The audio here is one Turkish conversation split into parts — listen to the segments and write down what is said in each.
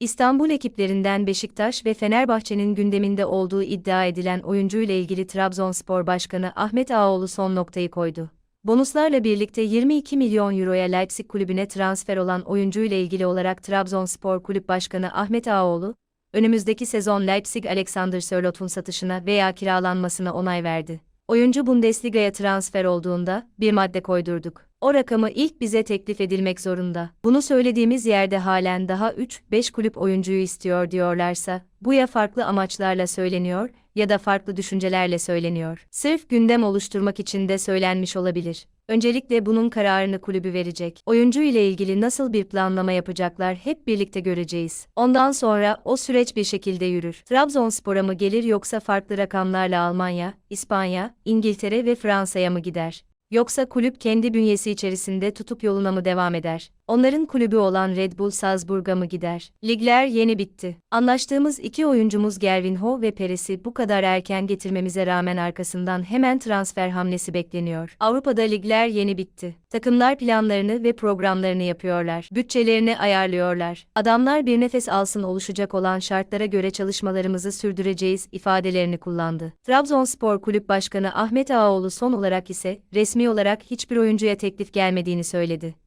İstanbul ekiplerinden Beşiktaş ve Fenerbahçe'nin gündeminde olduğu iddia edilen oyuncuyla ilgili Trabzonspor Başkanı Ahmet Ağaoğlu son noktayı koydu. Bonuslarla birlikte 22 milyon euroya Leipzig kulübüne transfer olan oyuncuyla ilgili olarak Trabzonspor Kulüp Başkanı Ahmet Ağaoğlu, önümüzdeki sezon Leipzig Alexander Sörlot'un satışına veya kiralanmasına onay verdi. Oyuncu Bundesliga'ya transfer olduğunda bir madde koydurduk. O rakamı ilk bize teklif edilmek zorunda. Bunu söylediğimiz yerde halen daha 3-5 kulüp oyuncuyu istiyor diyorlarsa, bu ya farklı amaçlarla söyleniyor ya da farklı düşüncelerle söyleniyor. Sırf gündem oluşturmak için de söylenmiş olabilir. Öncelikle bunun kararını kulübü verecek. Oyuncu ile ilgili nasıl bir planlama yapacaklar hep birlikte göreceğiz. Ondan sonra o süreç bir şekilde yürür. Trabzonspor'a mı gelir yoksa farklı rakamlarla Almanya, İspanya, İngiltere ve Fransa'ya mı gider? Yoksa kulüp kendi bünyesi içerisinde tutup yoluna mı devam eder? Onların kulübü olan Red Bull Salzburg'a mı gider? Ligler yeni bitti. Anlaştığımız iki oyuncumuz Gervinho ve Peres'i bu kadar erken getirmemize rağmen arkasından hemen transfer hamlesi bekleniyor. Avrupa'da ligler yeni bitti. Takımlar planlarını ve programlarını yapıyorlar. Bütçelerini ayarlıyorlar. Adamlar bir nefes alsın oluşacak olan şartlara göre çalışmalarımızı sürdüreceğiz ifadelerini kullandı. Trabzonspor Kulüp Başkanı Ahmet Ağaoğlu son olarak ise resmi olarak hiçbir oyuncuya teklif gelmediğini söyledi.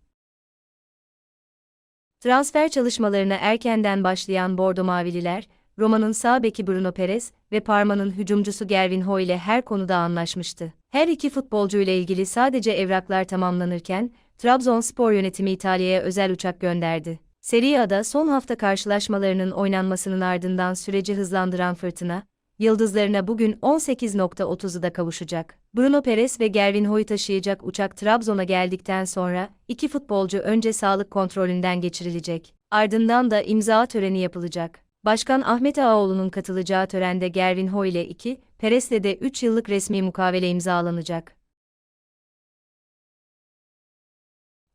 Transfer çalışmalarına erkenden başlayan Bordo Mavililer, Roma'nın sağ beki Bruno Perez ve Parma'nın hücumcusu Gervinho ile her konuda anlaşmıştı. Her iki futbolcu ile ilgili sadece evraklar tamamlanırken, Trabzonspor yönetimi İtalya'ya özel uçak gönderdi. Serie A'da son hafta karşılaşmalarının oynanmasının ardından süreci hızlandıran fırtına, yıldızlarına bugün 18.30'da kavuşacak. Bruno Perez ve Gervinho'yu taşıyacak uçak Trabzon'a geldikten sonra iki futbolcu önce sağlık kontrolünden geçirilecek. Ardından da imza töreni yapılacak. Başkan Ahmet Ağaoğlu'nun katılacağı törende Gervinho ile 2, Perez'le de 3 yıllık resmi mukavele imzalanacak.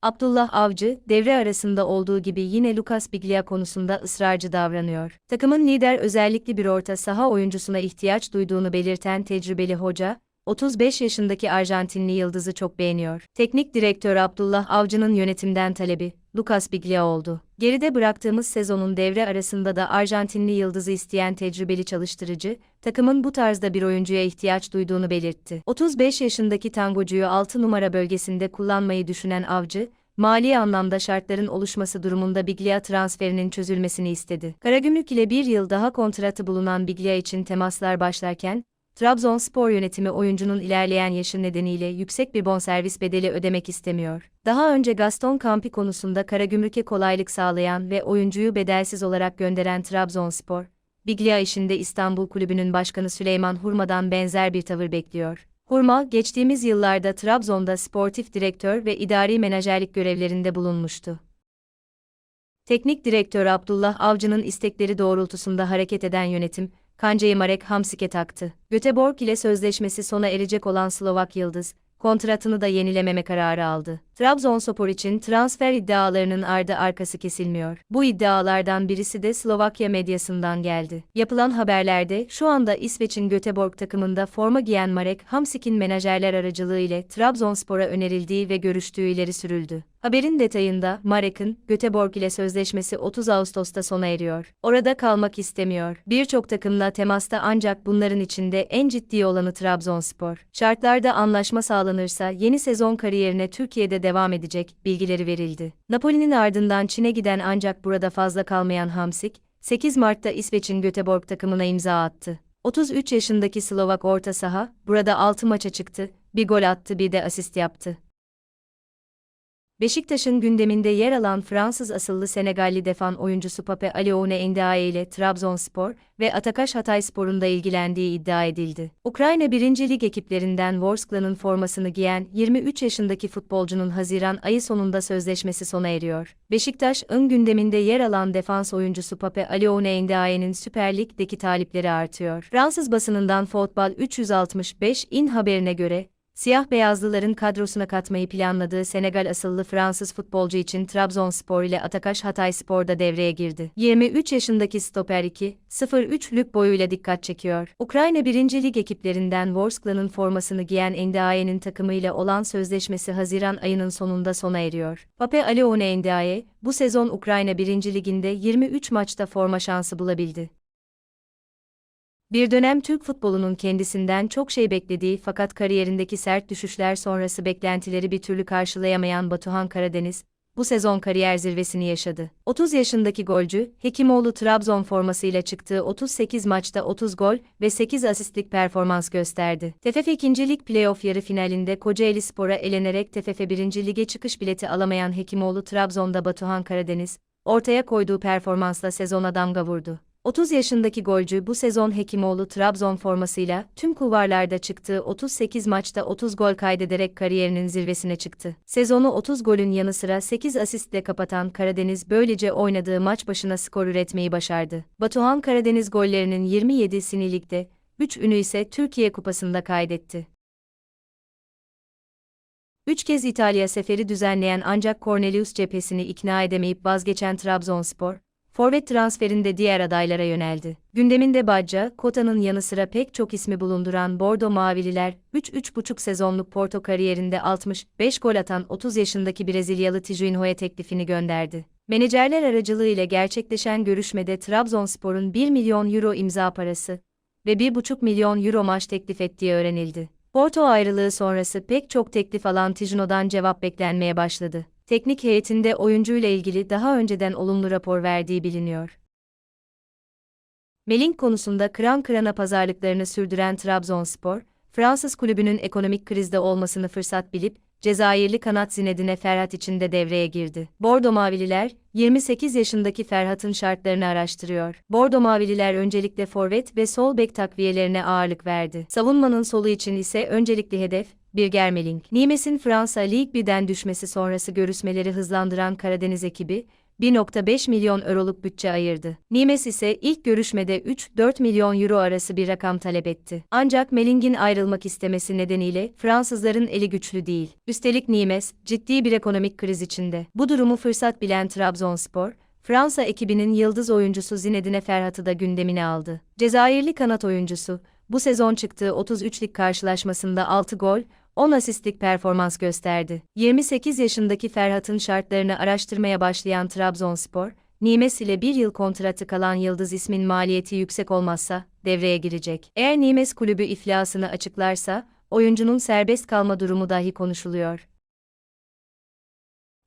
Abdullah Avcı, devre arasında olduğu gibi yine Lucas Biglia konusunda ısrarcı davranıyor. Takımın lider özellikle bir orta saha oyuncusuna ihtiyaç duyduğunu belirten tecrübeli hoca, 35 yaşındaki Arjantinli yıldızı çok beğeniyor. Teknik direktör Abdullah Avcı'nın yönetimden talebi, Lucas Biglia oldu. Geride bıraktığımız sezonun devre arasında da Arjantinli yıldızı isteyen tecrübeli çalıştırıcı, takımın bu tarzda bir oyuncuya ihtiyaç duyduğunu belirtti. 35 yaşındaki tangocuyu 6 numara bölgesinde kullanmayı düşünen Avcı, mali anlamda şartların oluşması durumunda Biglia transferinin çözülmesini istedi. Karagümrük ile bir yıl daha kontratı bulunan Biglia için temaslar başlarken, Trabzonspor yönetimi oyuncunun ilerleyen yaşı nedeniyle yüksek bir bonservis bedeli ödemek istemiyor. Daha önce Gaston Campi konusunda Karagümrük'e kolaylık sağlayan ve oyuncuyu bedelsiz olarak gönderen Trabzonspor, Biglia işinde İstanbul Kulübü'nün başkanı Süleyman Hurma'dan benzer bir tavır bekliyor. Hurma, geçtiğimiz yıllarda Trabzon'da sportif direktör ve idari menajerlik görevlerinde bulunmuştu. Teknik direktör Abdullah Avcı'nın istekleri doğrultusunda hareket eden yönetim, kancayı Marek Hamsik'e taktı. Göteborg ile sözleşmesi sona erecek olan Slovak Yıldız, kontratını da yenilememe kararı aldı. Trabzonspor için transfer iddialarının ardı arkası kesilmiyor. Bu iddialardan birisi de Slovakya medyasından geldi. Yapılan haberlerde şu anda İsveç'in Göteborg takımında forma giyen Marek Hamsik'in menajerler aracılığı ile Trabzonspor'a önerildiği ve görüştüğü ileri sürüldü. Haberin detayında Marek'in Göteborg ile sözleşmesi 30 Ağustos'ta sona eriyor. Orada kalmak istemiyor. Birçok takımla temasta ancak bunların içinde en ciddi olanı Trabzonspor. Şartlarda anlaşma sağlanırsa yeni sezon kariyerine Türkiye'de devam edecek bilgileri verildi. Napoli'nin ardından Çin'e giden ancak burada fazla kalmayan Hamsik, 8 Mart'ta İsveç'in Göteborg takımına imza attı. 33 yaşındaki Slovak orta saha, burada 6 maça çıktı, bir gol attı bir de asist yaptı. Beşiktaş'ın gündeminde yer alan Fransız asıllı Senegalli defan oyuncusu Pape Alioune Ndiaye ile Trabzonspor ve Atakaş Hatayspor'un da ilgilendiği iddia edildi. Ukrayna 1. Lig ekiplerinden Worsklan'ın formasını giyen 23 yaşındaki futbolcunun Haziran ayı sonunda sözleşmesi sona eriyor. Beşiktaş'ın gündeminde yer alan defans oyuncusu Pape Alioune Ndiaye'nin Süper Lig'deki talipleri artıyor. Fransız basınından Football 365 in haberine göre, Siyah beyazlıların kadrosuna katmayı planladığı Senegal asıllı Fransız futbolcu için Trabzonspor ile Atakaş Hatayspor'da devreye girdi. 23 yaşındaki stoper 2-0-3'lük boyuyla dikkat çekiyor. Ukrayna 1. Lig ekiplerinden Vorskla'nın formasını giyen Ndiaye'nin takımıyla olan sözleşmesi Haziran ayının sonunda sona eriyor. Pape Aleone Ndiaye, bu sezon Ukrayna 1. Liginde 23 maçta forma şansı bulabildi. Bir dönem Türk futbolunun kendisinden çok şey beklediği fakat kariyerindeki sert düşüşler sonrası beklentileri bir türlü karşılayamayan Batuhan Karadeniz, bu sezon kariyer zirvesini yaşadı. 30 yaşındaki golcü, Hekimoğlu Trabzon formasıyla çıktığı 38 maçta 30 gol ve 8 asistlik performans gösterdi. TFF 2. Lig playoff yarı finalinde Kocaeli Spor'a elenerek TFF 1. Lig'e çıkış bileti alamayan Hekimoğlu Trabzon'da Batuhan Karadeniz, ortaya koyduğu performansla sezona damga vurdu. 30 yaşındaki golcü bu sezon Hekimoğlu Trabzon formasıyla tüm kulvarlarda çıktığı 38 maçta 30 gol kaydederek kariyerinin zirvesine çıktı. Sezonu 30 golün yanı sıra 8 asistle kapatan Karadeniz böylece oynadığı maç başına skor üretmeyi başardı. Batuhan Karadeniz gollerinin 27'sini ligde, 3'ünü ise Türkiye Kupası'nda kaydetti. Üç kez İtalya seferi düzenleyen ancak Cornelius cephesini ikna edemeyip vazgeçen Trabzonspor, Forvet transferinde diğer adaylara yöneldi. Gündeminde Bacca, Kota'nın yanı sıra pek çok ismi bulunduran Bordo Mavililer, 3-3,5 sezonluk Porto kariyerinde 65 gol atan 30 yaşındaki Brezilyalı Tijuinho'ya teklifini gönderdi. Menajerler aracılığıyla gerçekleşen görüşmede Trabzonspor'un 1 milyon euro imza parası ve 1,5 milyon euro maaş teklif ettiği öğrenildi. Porto ayrılığı sonrası pek çok teklif alan Tijuino'dan cevap beklenmeye başladı teknik heyetinde oyuncuyla ilgili daha önceden olumlu rapor verdiği biliniyor. Meling konusunda kıran kırana pazarlıklarını sürdüren Trabzonspor, Fransız kulübünün ekonomik krizde olmasını fırsat bilip, Cezayirli kanat Zinedine Ferhat için de devreye girdi. Bordo Mavililer, 28 yaşındaki Ferhat'ın şartlarını araştırıyor. Bordo Mavililer öncelikle forvet ve sol bek takviyelerine ağırlık verdi. Savunmanın solu için ise öncelikli hedef, Birger Meling. Nimes'in Fransa Lig 1'den düşmesi sonrası görüşmeleri hızlandıran Karadeniz ekibi, 1.5 milyon euroluk bütçe ayırdı. Nimes ise ilk görüşmede 3-4 milyon euro arası bir rakam talep etti. Ancak Meling'in ayrılmak istemesi nedeniyle Fransızların eli güçlü değil. Üstelik Nimes, ciddi bir ekonomik kriz içinde. Bu durumu fırsat bilen Trabzonspor, Fransa ekibinin yıldız oyuncusu Zinedine Ferhat'ı da gündemine aldı. Cezayirli kanat oyuncusu, bu sezon çıktığı 33 lig karşılaşmasında 6 gol, 10 asistlik performans gösterdi. 28 yaşındaki Ferhat'ın şartlarını araştırmaya başlayan Trabzonspor, Nimes ile bir yıl kontratı kalan Yıldız ismin maliyeti yüksek olmazsa devreye girecek. Eğer Nimes kulübü iflasını açıklarsa, oyuncunun serbest kalma durumu dahi konuşuluyor.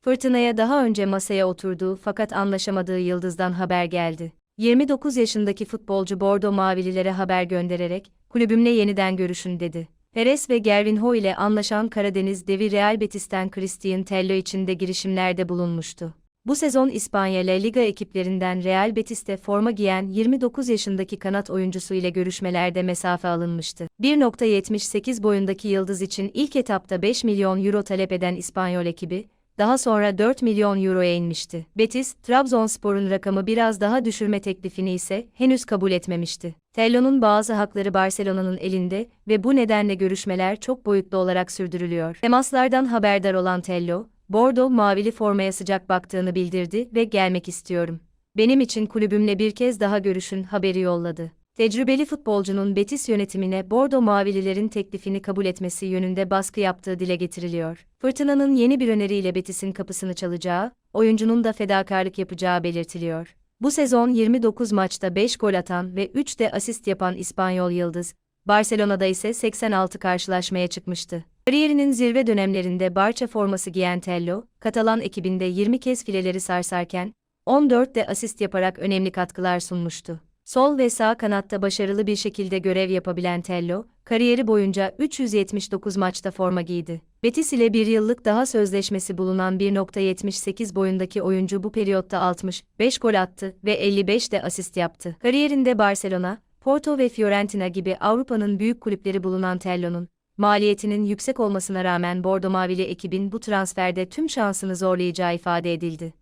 Fırtınaya daha önce masaya oturduğu fakat anlaşamadığı Yıldız'dan haber geldi. 29 yaşındaki futbolcu Bordo Mavililere haber göndererek, kulübümle yeniden görüşün dedi. Perez ve Gervinho ile anlaşan Karadeniz devi Real Betis'ten Christian Tello için de girişimlerde bulunmuştu. Bu sezon İspanya La Liga ekiplerinden Real Betis'te forma giyen 29 yaşındaki kanat oyuncusu ile görüşmelerde mesafe alınmıştı. 1.78 boyundaki yıldız için ilk etapta 5 milyon euro talep eden İspanyol ekibi, daha sonra 4 milyon euroya inmişti. Betis, Trabzonspor'un rakamı biraz daha düşürme teklifini ise henüz kabul etmemişti. Tello'nun bazı hakları Barcelona'nın elinde ve bu nedenle görüşmeler çok boyutlu olarak sürdürülüyor. Temaslardan haberdar olan Tello, Bordo mavili formaya sıcak baktığını bildirdi ve gelmek istiyorum. Benim için kulübümle bir kez daha görüşün haberi yolladı. Tecrübeli futbolcunun Betis yönetimine Bordo Mavililerin teklifini kabul etmesi yönünde baskı yaptığı dile getiriliyor. Fırtınanın yeni bir öneriyle Betis'in kapısını çalacağı, oyuncunun da fedakarlık yapacağı belirtiliyor. Bu sezon 29 maçta 5 gol atan ve 3 de asist yapan İspanyol Yıldız, Barcelona'da ise 86 karşılaşmaya çıkmıştı. Kariyerinin zirve dönemlerinde Barça forması giyen Tello, Katalan ekibinde 20 kez fileleri sarsarken, 14 de asist yaparak önemli katkılar sunmuştu. Sol ve sağ kanatta başarılı bir şekilde görev yapabilen Tello, kariyeri boyunca 379 maçta forma giydi. Betis ile bir yıllık daha sözleşmesi bulunan 1.78 boyundaki oyuncu bu periyotta 65 gol attı ve 55 de asist yaptı. Kariyerinde Barcelona, Porto ve Fiorentina gibi Avrupa'nın büyük kulüpleri bulunan Tello'nun, maliyetinin yüksek olmasına rağmen Bordo Mavili ekibin bu transferde tüm şansını zorlayacağı ifade edildi.